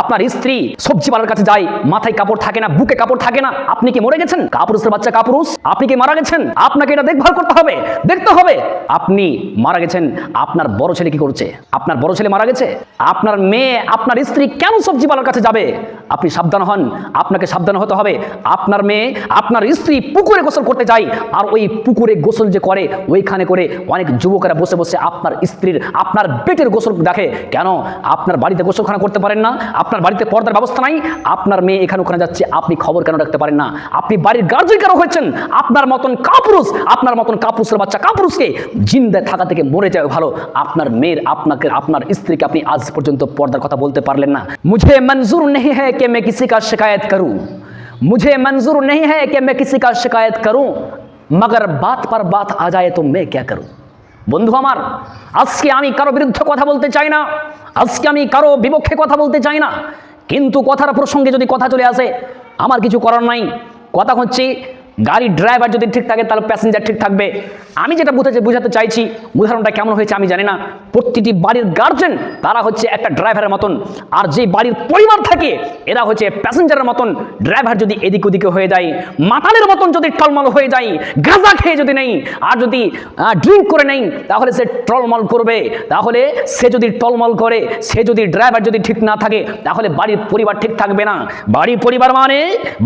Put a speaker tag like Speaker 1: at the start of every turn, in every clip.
Speaker 1: আপনার স্ত্রী সবজি বালার কাছে যায়, মাথায় কাপড় থাকে না, বুকে কাপড় থাকে না, আপনি কি মরে গেছেন? কাপুরুষের বাচ্চা কাপুরুষ, আপনি কি মারা গেছেন? আপনাকে এটা দেখভাল করতে হবে, দেখতে হবে। আপনি মারা গেছেন, আপনার বড় ছেলে কি করছে? আপনার বড় ছেলে মারা গেছে? আপনার মেয়ে, আপনার স্ত্রী কেন সবজি বালার কাছে যাবে? আপনি সাবধান হন, আপনাকে সাবধান হতে হবে। আপনার মেয়ে, আপনার স্ত্রী পুকুরে গোসল করতে যায়, আর ওই পুকুরে গোসল যে করে, ওইখানে করে অনেক যুবকেরা বসে বসে আপনার স্ত্রীর, আপনার পেটের গোসল দেখে। কেন? আপনার বাড়িতে গোসলখানা করতে পারেন না আপনার বাড়িতে পর্দার ব্যবস্থা নাই, আপনার মেয়ে এখানে ওখানে যাচ্ছে, আপনি খবর কেন রাখতে পারেন না? আপনি বাড়ির গার্জেন কেন হয়েছেন? আপনার মতন কাপুরুষ, আপনার মতন কাপুরুষের বাচ্চা কাপুরুষকে জিন্দায় থাকা থেকে মরে যাওয়া ভালো। আপনার মেয়ের, আপনাকে, আপনার স্ত্রীকে আপনি আজ পর্যন্ত পর্দার কথা বলতে পারলেন না। মুঝে মঞ্জুর নেই হ্যাঁ কে মে কিসি কা শিকায়ত করু মুঝে মঞ্জুর নেই হ্যাঁ কে মে কিসি কা শিকায়ত করু মগর বাত পর বাত আ যায় তো মে ক্যা করু বন্ধু আমার, আজকে আমি কারও বিরুদ্ধে কথা বলতে চাই না, আজকে আমি কারও বিপক্ষে কথা বলতে চাই না, কিন্তু কথার প্রসঙ্গে যদি কথা চলে আসে, আমার কিছু করার নাই। কথা হচ্ছে গাড়ির ড্রাইভার যদি ঠিক থাকে, তাহলে প্যাসেঞ্জার ঠিক থাকবে। আমি যেটা বুঝাতে বুঝাতে চাইছি, উদাহরণটা কেমন হয়েছে আমি জানি না। প্রতিটি বাড়ির গার্জেন তারা হচ্ছে একটা ড্রাইভারের মতন। আর যে বাড়ির পরিবার থাকে, এরা হচ্ছে প্যাসেঞ্জারের মতন। ড্রাইভার যদি এদিক ওদিকে হয়ে যায়, মাতালের মতন যদি টলমল হয়ে যায়, গাঁজা খেয়ে যদি নেই, আর যদি ড্রিঙ্ক করে নেই, তাহলে সে টলমল করবে। তাহলে সে যদি টলমল করে, সে যদি ড্রাইভার যদি ঠিক না থাকে, তাহলে বাড়ির পরিবার ঠিক থাকবে না। বাড়ির পরিবার মানে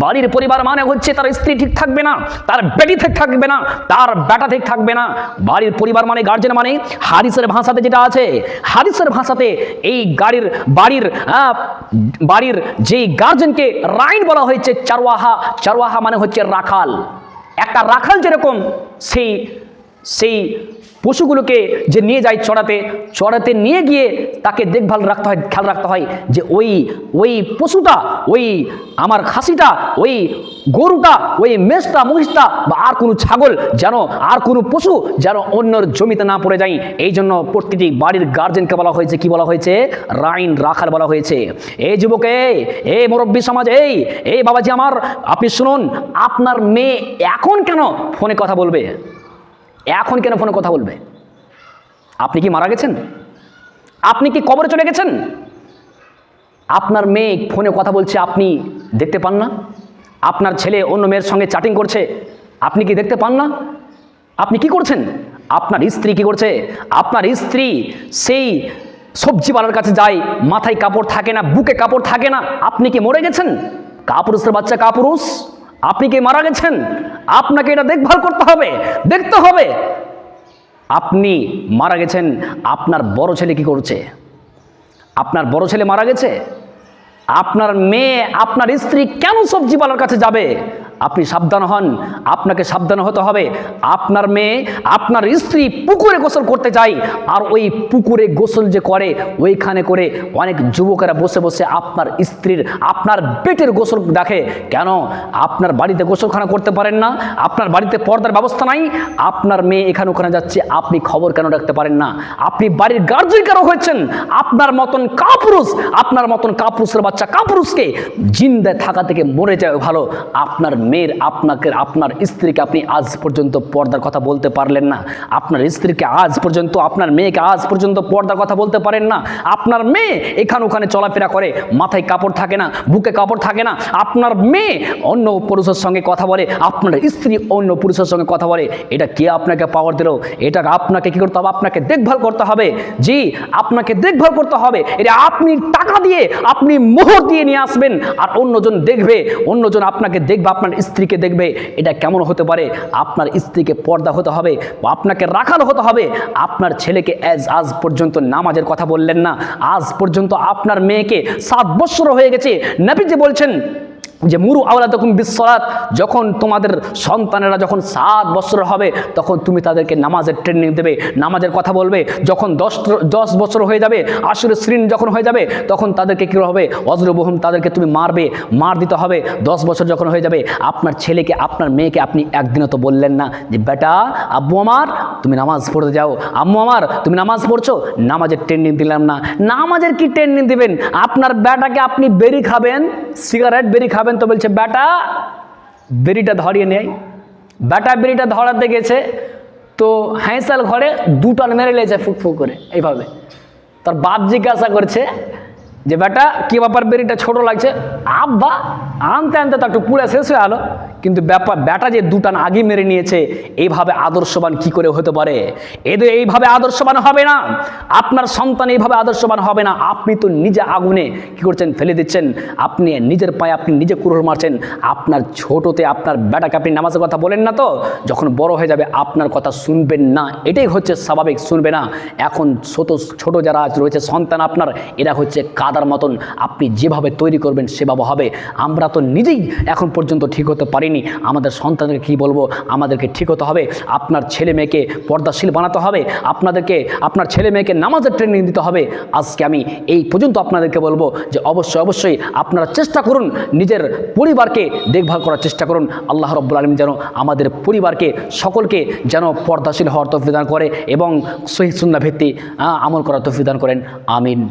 Speaker 1: বাড়ির পরিবার মানে হচ্ছে তার স্ত্রী ঠিক থাকবে না, তার বেটি ঠিক থাকবে না, তার বেটা ঠিক থাকবে না। বাড়ির পরিবার মানে গার্জেন মানে হাদিসের ভাষাতে যেটা আছে, হাদিসের ভাষাতে এই গাড়ির, বাড়ির বাড়ির যেই গার্জেনকে রাইন বলা হয়েছে, চারওয়াহা চারওয়াহা মানে হচ্ছে রাখাল। একটা রাখাল যেরকম, সেই সেই পশুগুলোকে যে নিয়ে যায় চড়াতে চড়াতে নিয়ে গিয়ে তাকে দেখভাল রাখতে হয়, খেয়াল রাখতে হয় যে ওই ওই পশুটা, ওই আমার খাসিটা, ওই গরুটা, ওই মেষটা মহিষটা বা আর কোনো ছাগল যেন, আর কোনো পশু যেন অন্যর জমিতে না পড়ে যায়। এই জন্য প্রতিটি বাড়ির গার্জেনকে বলা হয়েছে, কি বলা হয়েছে? রাইন রাখাল বলা হয়েছে। এই যুবকে এ মুরব্বী সমাজ, এই এই বাবাজি আমার, আপনি শুনুন, আপনার মেয়ে এখন কেন ফোনে কথা বলবে? এখন কেন ফোনে কথা বলবে? আপনি কি মারা গেছেন? আপনি কি কবরে চলে গেছেন? আপনার মেয়ে ফোনে কথা বলছে, আপনি দেখতে পান না? আপনার ছেলে অন্য মেয়ের সঙ্গে চ্যাটিং করছে, আপনি কি দেখতে পান না? আপনি কি করছেন? আপনার স্ত্রী কি করছে? আপনার স্ত্রী সেই সবজিওয়ালার কাছে যায়, মাথায় কাপড় থাকে না, বুকে কাপড় থাকে না। আপনি কি মরে গেছেন? কাপুরুষের বাচ্চা কাপুরুষ। আপনি কি মারা গেছেন? আপনাকে এটা দেখভাল করতে হবে, দেখতে হবে। আপনি মারা গেছেন, আপনার বড় ছেলে কি করছে? আপনার বড় ছেলে মারা গেছে? আপনার মেয়ে, আপনার স্ত্রী কেন সবজিওয়ালার কাছে যাবে? আপনি সাবধান হন, আপনাকে সাবধান হতে হবে। আপনার মেয়ে আপনার স্ত্রী পুকুরে গোসল করতে যায়, আর ওই পুকুরে গোসল যে করে, ওইখানে করে অনেক যুবকেরা বসে বসে আপনার স্ত্রীর, আপনার পেটের গোসল দেখে। কেন? আপনার বাড়িতে গোসলখানা করতে পারেন না, আপনার বাড়িতে পর্দার ব্যবস্থা নাই, আপনার মেয়ে এখানে ওখানে যাচ্ছে, আপনি খবর কেন রাখতে পারেন না? আপনি বাড়ির গার্জেন কেন হয়েছেন আপনার মতন কাপুরুষ, আপনার মতন কাপুরুষের বাচ্চা কাপুরুষকে জিন্দা থাকা থেকে মরে যাওয়া ভালো, আপনার মেয়ের আপনাকে, আপনার স্ত্রীকে আপনি আজ পর্যন্ত পর্দার কথা বলতে পারলেন না। আপনার স্ত্রীকে আজ পর্যন্ত, আপনার মেয়েকে আজ পর্যন্ত পর্দার কথা বলতে পারেন না। আপনার মেয়ে এখানে ওখানে চলাফেরা করে, মাথায় কাপড় থাকে না, বুকে কাপড় থাকে না। আপনার মেয়ে অন্য পুরুষের সঙ্গে কথা বলে, আপনার স্ত্রী অন্য পুরুষের সঙ্গে কথা বলে, এটা কে আপনাকে পাওয়ার দিল? এটা আপনাকে কি করতে হবে? আপনাকে দেখভাল করতে হবে। জি, আপনাকে দেখভাল করতে হবে। এটা আপনি টাকা দিয়ে, আপনি মোহর দিয়ে নিয়ে আসবেন। আর অন্যজন দেখবে, অন্যজন আপনাকে দেখবে, আপনার স্ত্রীকে দেখবে এটা কেমন হতে পারে? আপনার স্ত্রীকে পর্দা হতে হবে বা আপনাকে রাখাল হতে হবে। আপনার ছেলেকে অ্যাজ আজ পর্যন্ত নামাজের কথা বললেন না। আজ পর্যন্ত আপনার মেয়েকে সাত বছর হয়ে গেছে। নবীজি বলছেন যে মুরু আওলা তখন বিশ্বরাত যখন তোমাদের সন্তানেরা যখন সাত বছর হবে, তখন তুমি তাদেরকে নামাজের ট্রেনিং দেবে, নামাজের কথা বলবে। যখন দশ দশ বছর হয়ে যাবে আসলে শ্রীন যখন হয়ে যাবে, তখন তাদেরকে কী হবে? অজরবহুম তাদেরকে তুমি মারবে, মার দিতে হবে। দশ বছর যখন হয়ে যাবে, আপনার ছেলেকে, আপনার মেয়েকে আপনি একদিনও তো বললেন না যে, বেটা, আব্বু আমার, তুমি নামাজ পড়তে যাও। আম্মু আমার, তুমি নামাজ পড়ছো? নামাজের ট্রেনিং দিলাম না। নামাজের কি ট্রেনিং দিবেন? আপনার বেটাকে আপনি বেরি খাবেন সিগারেট বেরি খাবেন তো বলছে, বেটা, বেরিটা ধরিয়ে নেয় বেটা, বেরিটা ধরাতে গেছে, তো হ্যাঁসাল ঘরে দুটান মেরে লেছে ফুক ফুক করে, এইভাবে। তার বাপ জিজ্ঞাসা করছে যে, বেটা, কি ব্যাপার বেরিটা ছোট লাগছে? আব্বা, আনতে আনতে তো একটু পুড়ে শেষ হয়ে গেলো। কিন্তু ব্যাপার ব্যাটা যে দুটান আগে মেরে নিয়েছে, এইভাবে আদর্শবান কি করে হতে পারে? এদের এইভাবে আদর্শবান হবে না। আপনার সন্তান এইভাবে আদর্শবান হবে না। আপনি তো নিজে আগুনে কি করছেন? ফেলে দিচ্ছেন। আপনি নিজের পায়ে আপনি নিজে কুরুল মারছেন। আপনার ছোটতে আপনার বেটাকে আপনি নামাজের কথা বলেন না তো? যখন বড় হয়ে যাবে আপনার কথা শুনবেন না। এটাই হচ্ছে স্বাভাবিক, শুনবে না। এখন ছোট ছোট যারা রয়েছে, সন্তান আপনার, এরা হচ্ছে কাদার মতন। আপনি যেভাবে তৈরি করবেন, সেভাবে হবে। আমরা তো নিজেই এখন পর্যন্ত ঠিক হতে পারিনি। আমাদের সন্তানকে কি বলব? আমাদেরকে ঠিক হতে হবে। আপনার ছেলে মেয়েকে পর্দাশীল বানাতে হবে। আপনাদেরকে, আপনার ছেলে মেয়েকে নামাজের ট্রেনিং দিতে হবে। আজকে আমি এই পর্যন্ত আপনাদেরকে বলব যে অবশ্যই অবশ্যই আপনারা চেষ্টা করুন নিজের পরিবারকে দেখভাল করার চেষ্টা করুন। আল্লাহ রব্বুল আলম যেন আমাদের পরিবারকে, সকলকে যেন পর্দাশীল হওয়ার তফিদান করে এবং সহি সুন্না ভিত্তি আমল করার তফিদান করেন। আমিন।